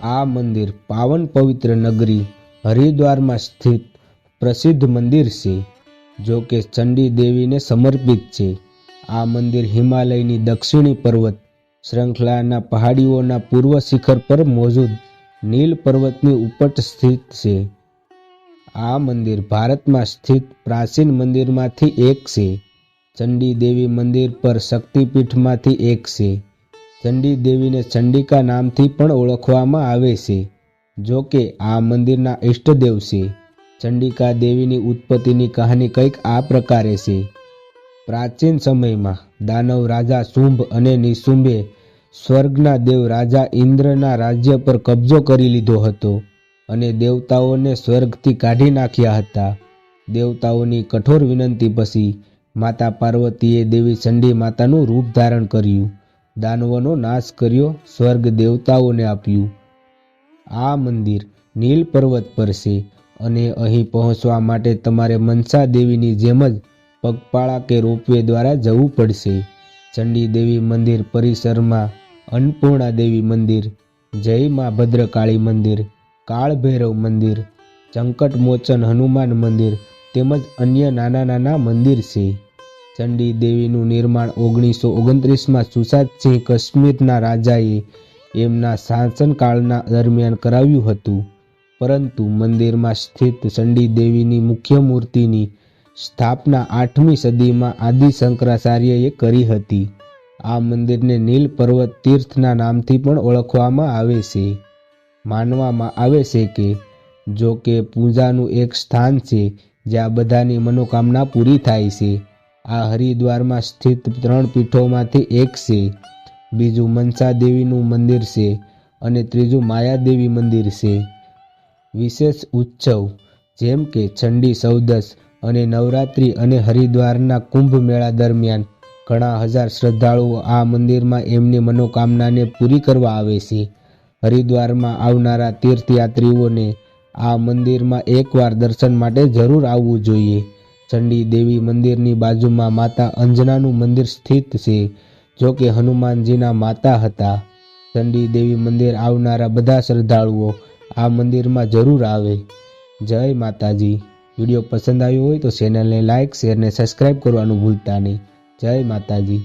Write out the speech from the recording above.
આ મંદિર પાવન પવિત્ર નગરી હરિદ્વારમાં સ્થિત પ્રસિદ્ધ મંદિર છે, જો કે ચંડી દેવીને સમર્પિત છે. આ મંદિર હિમાલયની દક્ષિણી પર્વત, શ્રૃંખલાના પહાડીઓના પૂર્વ શિખર પર મોજૂદ નીલ પર્વતની ઉપટ સ્થિત છે. આ મંદિર ભારતમાં સ્થિત પ્રાચીન મંદિરમાંથી એક છે. ચંડી દેવી મંદિર પર શક્તિપીઠમાંથી એક છે. ચંડી દેવીને ચંડિકા નામથી પણ ઓળખવામાં આવે છે. જો કે આ મંદિરના ઇષ્ટદેવ છે. ચંડિકા દેવીની ઉત્પત્તિની કહાની કંઈક આ પ્રકારે છે. પ્રાચીન સમયમાં દાનવ રાજા શુંભ અને નિશુંભે સ્વર્ગના દેવ રાજા ઇન્દ્રના રાજ્ય પર કબજો કરી લીધો હતો અને દેવતાઓને સ્વર્ગથી કાઢી નાખ્યા હતા. દેવતાઓની કઠોર વિનંતી પછી માતા પાર્વતીએ દેવી ચંડી માતાનું રૂપ ધારણ કર્યું. દાનવોનો નાશ કર્યો, સ્વર્ગ દેવતાઓને આપ્યું. આ મંદિર નીલ પર્વત પર છે અને અહીં પહોંચવા માટે તમારે મનસા દેવીની જેમ જ પગપાળા કે રોપવે દ્વારા જવું પડશે. ચંડી દેવી મંદિર પરિસરમાં અન્નપૂર્ણા દેવી મંદિર, જય મા ભદ્રકાળી મંદિર, કાળભૈરવ મંદિર, ચંકટમોચન હનુમાન મંદિર તેમજ અન્ય નાના નાના મંદિર છે. ચંડી દેવીનું નિર્માણ ઓગણીસો ઓગણત્રીસમાં સુશાંતસિંહ કાશ્મીરના રાજાએ એમના શાસનકાળના દરમિયાન કરાવ્યું હતું. પરંતુ મંદિરમાં સ્થિત ચંડી દેવીની મુખ્ય મૂર્તિની સ્થાપના આઠમી સદીમાં આદિ શંકરાચાર્યએ કરી હતી. આ મંદિરને નીલ પર્વત તીર્થના નામથી પણ ઓળખવામાં આવે છે. માનવામાં આવે છે કે, જો કે પૂજાનું એક સ્થાન છે જ્યાં બધાની મનોકામના પૂરી થાય છે. આ હરિદ્વારમાં સ્થિત ત્રણ પીઠોમાંથી એક છે. બીજું મનસા દેવીનું મંદિર છે અને ત્રીજું માયાદેવી મંદિર છે. વિશેષ ઉત્સવ જેમ કે ચંડી સૌદસ અને નવરાત્રિ અને હરિદ્વારના કુંભ મેળા દરમિયાન ઘણા હજાર શ્રદ્ધાળુઓ આ મંદિરમાં એમની મનોકામનાને પૂરી કરવા આવે છે. હરિદ્વારમાં આવનારા તીર્થયાત્રીઓને આ મંદિરમાં એકવાર દર્શન માટે જરૂર આવવું જોઈએ. ચંડી દેવી મંદિરની બાજુમાં માતા અંજનાનું મંદિર સ્થિત છે. જો કે હનુમાનજીના માતા હતા. ચંડી દેવી મંદિર આવનારા બધા શ્રદ્ધાળુઓ આ મંદિરમાં જરૂર આવે. જય માતાજી. વીડિયો પસંદ આવ્યો હોય તો ચેનલને લાઇક શેર ને સબસ્ક્રાઈબ કરવાનું ભૂલતા નહીં. જય માતાજી.